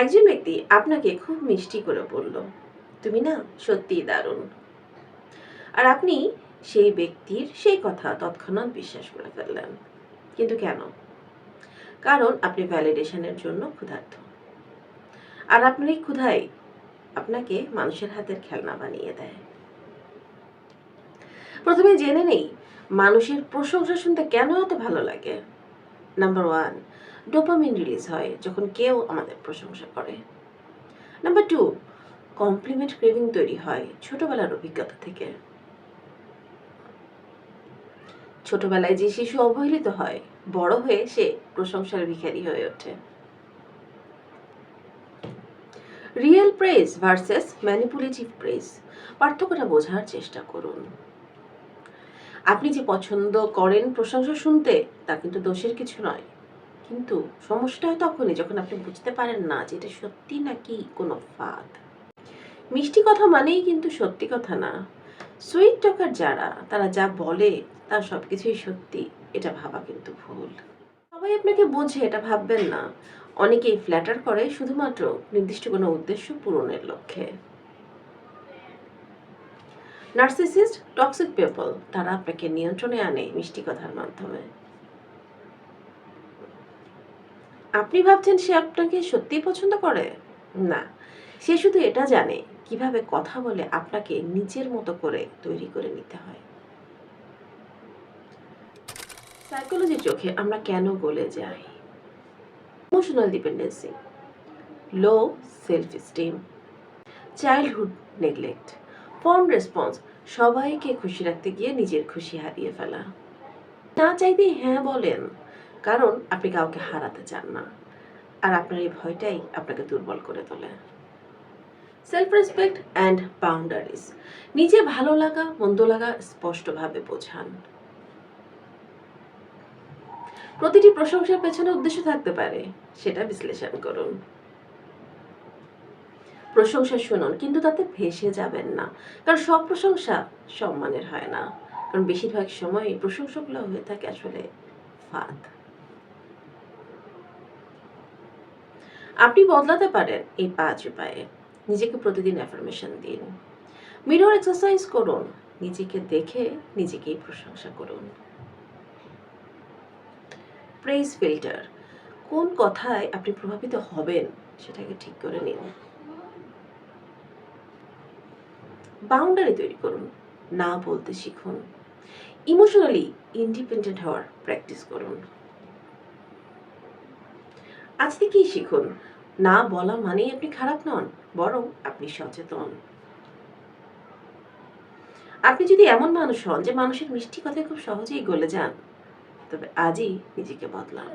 একজন ব্যক্তি আপনাকে খুব মিষ্টি করে বলল, তুমি না সত্যিই দারুণ। আর আপনি সেই ব্যক্তির সেই কথা তৎক্ষণাৎ বিশ্বাস করে ফেললেন। কিন্তু কেন? কারণ আপনি ভ্যালিডেশনের জন্য ক্ষুধার্ত। আর আপনার এই ক্ষুধাই আপনাকে মানুষের হাতের খেলনা বানিয়ে দেয়। প্রথমে জেনে নেই, মানুষের প্রশংসা শুনতে কেন এত ভালো লাগে? নাম্বার ওয়ান ডোপামিন রিলিজ হয় যখন কেউ আমাদের প্রশংসা করে। নাম্বার টু কমপ্লিমেন্ট ক্রেভিং তৈরি হয় ছোটবেলার অভিজ্ঞতা থেকে। ছোটবেলায় যে শিশু অবহেলিত হয়, বড় হয়ে সে প্রশংসার ভিখারি হয়ে ওঠে। Real press versus manipulative press পার্থক্যটা বোঝার চেষ্টা করুন। আপনি যে পছন্দ করেন প্রশংসা শুনতে, তা কিন্তু দোষের কিছু নয়। কিন্তু সমস্যাটা হয় তখনই যখন আপনি বুঝতে পারেন না যে এটা সত্যি নাকি কোনো ফাঁদ। মিষ্টি কথা মানেই কিন্তু সত্যি কথা না। সুইট টকার যারা, তারা যা বলে, তা সব কিছুই সত্যি। এটা ভাবা কিন্তু ভুল। সবাই আপনাকে বোঝে, এটা ভাববেন না। অনেকেই ফ্ল্যাটার করে শুধুমাত্র নির্দিষ্ট কোনো উদ্দেশ্য পূরণের লক্ষ্যে। নার্সিসিস্ট টক্সিক পিপল তারা আপনাকে নিয়ন্ত্রণে আনে মিষ্টি কথার মাধ্যমে। আপনি ভাবছেন সে আপনাকে সত্যিই পছন্দ করে? না, সে শুধু এটা জানে কীভাবে কথা বলে আপনাকে নিজের মতো করে তৈরি করে নিতে হয়। সাইকোলজির চোখে আমরা কেন গলে যাই? Emotional dependency low self esteem childhood neglect form response সবাইকে খুশি রাখতে গিয়ে নিজের খুশি হারিয়ে ফেলা। না চাইতেই হ্যাঁ বলেন। কারণ আপনি কাউকে হারাতে চান না। আর আপনার এই ভয়টাই আপনাকে দুর্বল করে তোলে। সেলফ রেসপেক্ট অ্যান্ড বাউন্ডারিজ নিজে ভালো লাগা, মন্দ লাগা স্পষ্টভাবে বোঝান। প্রতিটি প্রশংসার পেছনে উদ্দেশ্য থাকতে পারে, সেটা বিশ্লেষণ করুন। প্রশংসা শুনুন, কিন্তু তাতে ভেসে যাবেন না। কারণ সব প্রশংসা সম্মানের হয় না। কারণ বেশিরভাগ সময় প্রশংসাগুলো হয়ে থাকে আসলে ফাঁদ। আপনি বদলাতে পারেন এই পাঁচ উপায়ে। নিজেকে প্রতিদিন অ্যাফার্মেশন দিন। মিরর এক্সারসাইজ করুন। নিজেকে দেখে নিজেকেই প্রশংসা করুন। প্রেস ফিল্টার কোন কথায় আপনি প্রভাবিত হবেন সেটাকে ঠিক করে নিন। বাউন্ডারি তৈরি করুন। না বলতে শিখুন। ইমোশনালি ইন্ডিপেন্ডেন্ট হওয়ার প্র্যাকটিস করুন। আজ থেকেই শিখুন। না বলা মানেই আপনি খারাপ নন, বরং আপনি সচেতন। আপনি যদি এমন মানুষ হন যে মানুষের মিষ্টি কথায় খুব সহজেই গলে যান, তবে আজই নিজেকে বদলান।